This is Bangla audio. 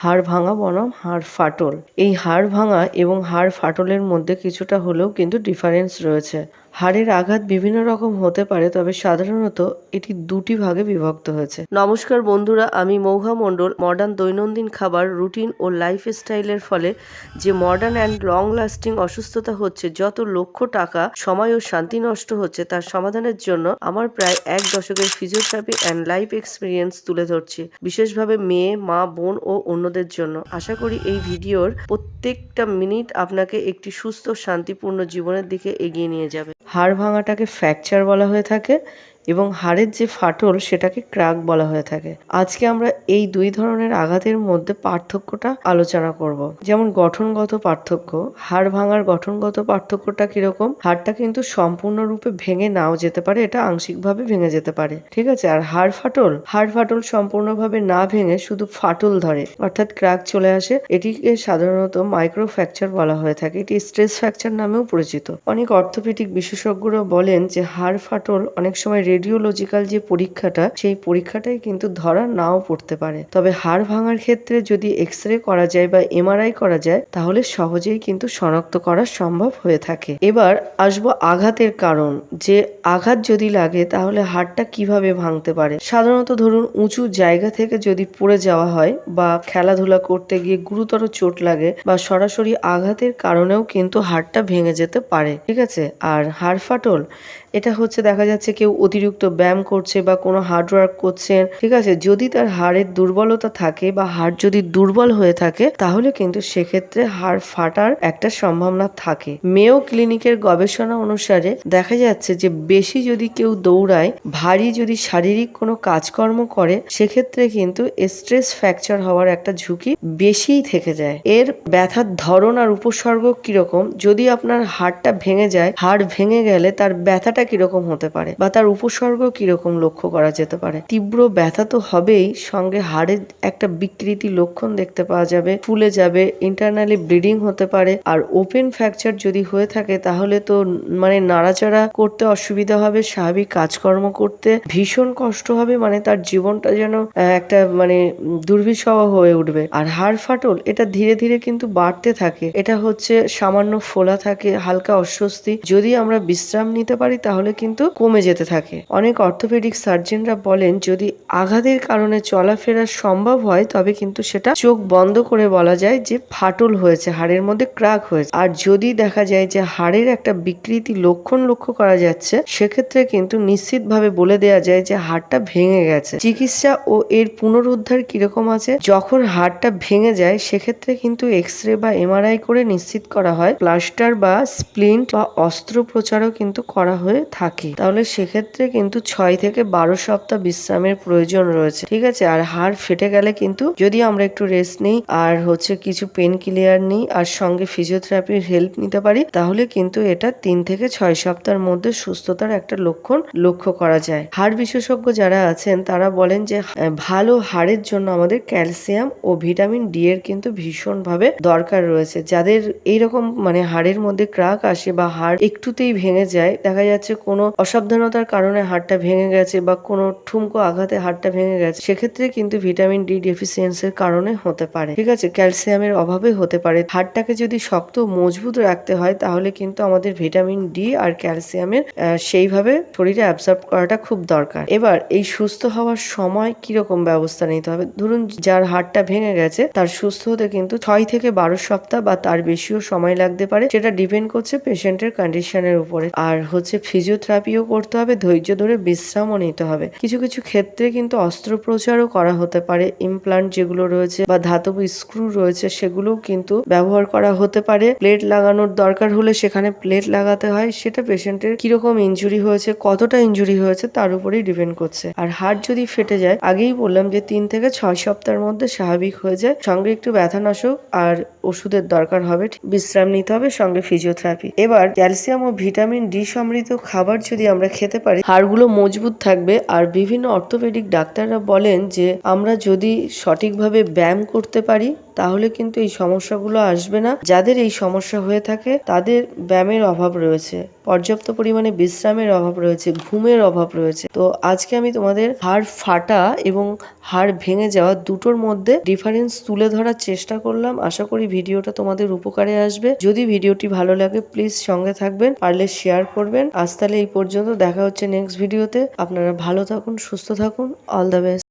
হাড় ভাঙা বনাম, হাড় ফাটল। এই হাড় ভাঙা এবং হাড় ফাটলের মধ্যে কিছুটা হলেও কিন্তু ডিফারেন্স রয়েছে। হাড়ের আঘাত বিভিন্ন রকম হতে পারে, তবে সাধারণত এটি দুটি ভাগে বিভক্ত হয়েছে। নমস্কার বন্ধুরা, আমি মৌহা মণ্ডল। মডার্ন দৈনন্দিন খাবার রুটিন ও লাইফ স্টাইলের ফলে যে মডার্ন অ্যান্ড লং লাস্টিং অসুস্থতা হচ্ছে, যত লক্ষ টাকা সময় ও শান্তি নষ্ট হচ্ছে, তার সমাধানের জন্য আমার প্রায় এক দশকের ফিজিওথেরাপি অ্যান্ড লাইফ এক্সপিরিয়েন্স তুলে ধরছি, বিশেষভাবে মেয়ে, মা, বোন ও অন্যদের জন্য। আশা করি এই ভিডিওর প্রত্যেকটা মিনিট আপনাকে একটি সুস্থ, শান্তিপূর্ণ জীবনের দিকে এগিয়ে নিয়ে যাবে। হাড় ভাঙাটাকে ফ্র্যাকচার বলা হয়ে থাকে। এবং হাড়ের যে ফাটল সেটাকে ক্রাক বলা হয়ে থাকে। আজকে আমরা এই দুই ধরনের আঘাতের মধ্যে পার্থক্যটা আলোচনা করব। যেমন গঠনগত পার্থক্য, হাড় ভাঙার গঠনগত পার্থক্যটা কীরকম? হাড়টা কিন্তু সম্পূর্ণরূপে ভেঙে নাও যেতে পারে, এটা আংশিকভাবে ভেঙে যেতে পারে। ঠিক আছে? আর হাড় ফাটল? হাড় ফাটল সম্পূর্ণভাবে না ভেঙে শুধু ফাটল ধরে, অর্থাৎ ক্র্যাক চলে আসে। এটিকে সাধারণত মাইক্রো ফ্র্যাকচার বলা হয়ে থাকে। এটি স্ট্রেস ফ্র্যাকচার নামেও পরিচিত। অনেক অর্থোপেডিক বিশেষজ্ঞরা বলেন যে হাড় ফাটল অনেক সময় রেডিওলজিক্যাল যে পরীক্ষাটা, সেই পরীক্ষাটাই কিন্তু ধরা নাও পড়তে পারে। তবে হাড় ভাঙার ক্ষেত্রে যদি এক্স রে করা যায় বা এমআরআই করা যায়, তাহলে সহজেই কিন্তু শনাক্ত করা সম্ভব হয়ে থাকে। এবার আসব আঘাতের কারণ। যে আঘাত যদি লাগে, তাহলে হাড়টা কীভাবে ভাঙতে পারে? সাধারণত ধরুন, উঁচু জায়গা থেকে যদি পড়ে যাওয়া হয় বা খেলাধুলা করতে গিয়ে গুরুতর চোট লাগে বা সরাসরি আঘাতের কারণেও কিন্তু হাড়টা ভেঙে যেতে পারে, ঠিক আছে? আর হাড় ফাটল, এটা হচ্ছে দেখা যাচ্ছে কেউ অতিরিক্ত ব্যায়াম করছে বা কোনো হার্ড ওয়ার্ক করছেন ঠিক আছে? যদি তার হাড়ের দুর্বলতা থাকে বা হাড় যদি দুর্বল হয়ে থাকে, তাহলে কিন্তু সেক্ষেত্রে হাড় ফাটার একটা সম্ভাবনা থাকে। মেও ক্লিনিকের গবেষণা অনুসারে দেখা যাচ্ছে যে বেশি যদি কেউ দৌড়ায়, ভারী যদি শারীরিক কোনো কাজকর্ম করে, সেক্ষেত্রে কিন্তু স্ট্রেস ফ্র্যাকচার হওয়ার একটা ঝুঁকি বেশিই থেকে যায়। এর ব্যথার ধরন আর উপসর্গ কীরকম? যদি আপনার হাড়টা ভেঙে যায়, হাড় ভেঙে গেলে তার ব্যথাটা কীরকম হতে পারে? বা তার উপসর্গ কীরকম লক্ষ্য করা যেতে পারে? তীব্র ব্যথা তো হবেই, সঙ্গে হাড়ের একটা বিকৃতি লক্ষণ দেখতে পাওয়া যাবে, ফুলে যাবে ইন্টারনালি ব্লিডিং হতে পারে, আর ওপেন ফ্র্যাকচার যদি হয়ে থাকে, তাহলে তো মানে নাড়াচাড়া করতে অসুবিধা হবে, স্বাভাবিক কাজকর্ম করতে ভীষণ কষ্ট হবে মানে তার জীবনটা যেন একটা মানে দুর্বিষহ হয়ে উঠবে। আর হাড় ফাটল, এটা ধীরে ধীরে কিন্তু বাড়তে থাকে। এটা হচ্ছে সামান্য ফোলা থাকে, হালকা অস্বস্তি। যদি আমরা বিশ্রাম নিতে পারি, তাহলে কিন্তু কমে যেতে থাকে। অনেক অর্থোপেডিক সার্জনরা বলেন, যদি আঘাতের কারণে চলাফেরা সম্ভব হয়, তবে কিন্তু সেটা চোখ বন্ধ করে বলা যায় যে ফাটল হয়েছে, হাড়ের মধ্যে ক্রাক হয়েছে। আর যদি দেখা যায় যে হাড়ের একটা বিকৃতি লক্ষণ লক্ষ্য করা যাচ্ছে, সেক্ষেত্রে কিন্তু নিশ্চিতভাবে বলে দেওয়া যায় যে হাড়টা ভেঙে গেছে। চিকিৎসা ও এর পুনরুদ্ধার কীরকম আছে? যখন হাড়টা ভেঙে যায়, সেক্ষেত্রে কিন্তু এক্স রে বা এমআরআই করে নিশ্চিত করা হয়। প্লাস্টার বা স্প্লিন্ট বা অস্ত্রোপচারও কিন্তু করা হয়ে থাকে। তাহলে সেক্ষেত্রে কিন্তু ছয় থেকে বারো সপ্তাহ বিশ্রামের প্রয়োজন রয়েছে। ঠিক আছে? আর হাড় ফেটে গেলে কিন্তু যদি আমরা একটু রেস্ট নিই, আর হচ্ছে কিছু পেন ক্লিয়ার নিই, আর সঙ্গে ফিজিওথেরাপির হেল্প নিতে পারি, তাহলে কিন্তু এটা তিন থেকে ছয় সপ্তাহের মধ্যে সুস্থতার একটা লক্ষণ লক্ষ্য করা যায়। হাড় বিশেষজ্ঞ যারা আছেন, তারা বলেন যে ভালো হাড়ের জন্য আমাদের ক্যালসিয়াম ও ভিটামিন ডি এর কিন্তু ভীষণভাবে দরকার রয়েছে। যাদের এইরকম মানে হাড়ের মধ্যে ক্রাক আসে বা হাড় একটুতেই ভেঙে যায়, দেখা যাচ্ছে কোনো অসাবধানতার কারণে হাড়টা ভেঙে গেছে বা কোনো ঠুমকো আঘাতে হাড়টা ভেঙে গেছে, সেক্ষেত্রে কিন্তু ভিটামিন ডি ডেফিসিয়েন্সির কারণে হতে পারে। ঠিক আছে, ক্যালসিয়ামের অভাবে হতে পারে। হাড়টাকে যদি শক্ত, মজবুত রাখতে হয়, তাহলে কিন্তু আমাদের ভিটামিন ডি আর ক্যালসিয়ামের সেইভাবে শরীরে অ্যাবজর্ব করাটা খুব দরকার। এবার, এই সুস্থ হওয়ার সময় কীরকম ব্যবস্থা নিতে হবে? ধরুন, যার হাড়টা ভেঙে গেছে, তার সুস্থ হতে কিন্তু ছয় থেকে বারো সপ্তাহ বা তার বেশিও সময় লাগতে পারে। সেটা ডিপেন্ড করছে পেশেন্টের কন্ডিশনের উপরে। আর হচ্ছে ফিজিওথেরাপিও করতে হবে, ধৈর্য ধরে বিশ্রামও নিতে হবে। কিছু কিছু ক্ষেত্রে কিন্তু অস্ত্রোপচারও করা হতে পারে ইমপ্লান্ট যেগুলো রয়েছে বা ধাতব স্ক্রু রয়েছে সেগুলোও কিন্তু ব্যবহার করা হতে পারে। প্লেট লাগানোর দরকার হলে সেখানে প্লেট লাগাতে হয়, সেটা পেশেন্টের কীরকম ইঞ্জুরি হয়েছে, কতটা ইঞ্জুরি হয়েছে তার উপরেই ডিপেন্ড করছে। আর হাড় যদি ফেটে যায়, আগেই বললাম যে তিন থেকে ছয় সপ্তাহের মধ্যে স্বাভাবিক হয়ে যায়, সঙ্গে একটু ব্যথানাশক আর ওষুধের দরকার হবে বিশ্রাম নিতে হবে, সঙ্গে ফিজিওথেরাপি এবার ক্যালসিয়াম ও ভিটামিন ডি সমৃদ্ধ খাবার যদি আমরা খেতে পারি হাড়গুলো মজবুত থাকবে আর বিভিন্ন অর্থোপেডিক ডাক্তাররা বলেন যে আমরা যদি সঠিকভাবে ব্যায়াম করতে পারি তাহলে কিন্তু এই সমস্যাগুলো আসবে না। যাদের এই সমস্যা হয়ে থাকে, তাদের ব্যায়ামের অভাব রয়েছে। পর্যাপ্ত পরিমাণে বিশ্রামের অভাব রয়েছে, ঘুমের অভাব রয়েছে। তো আজকে আমি তোমাদের হাড় ফাটা এবং হাড় ভেঙে যাওয়া দুটোর মধ্যে ডিফারেন্স তুলে ধরার চেষ্টা করলাম। আশা করি ভিডিওটা তোমাদের উপকারে আসবে। যদি ভিডিওটি ভালো লাগে প্লিজ সঙ্গে থাকবেন, পারলে শেয়ার করবেন। আজ তাহলে এই পর্যন্ত। দেখা হচ্ছে নেক্সট ভিডিওতে আপনারা ভালো থাকুন, সুস্থ থাকুন। All the best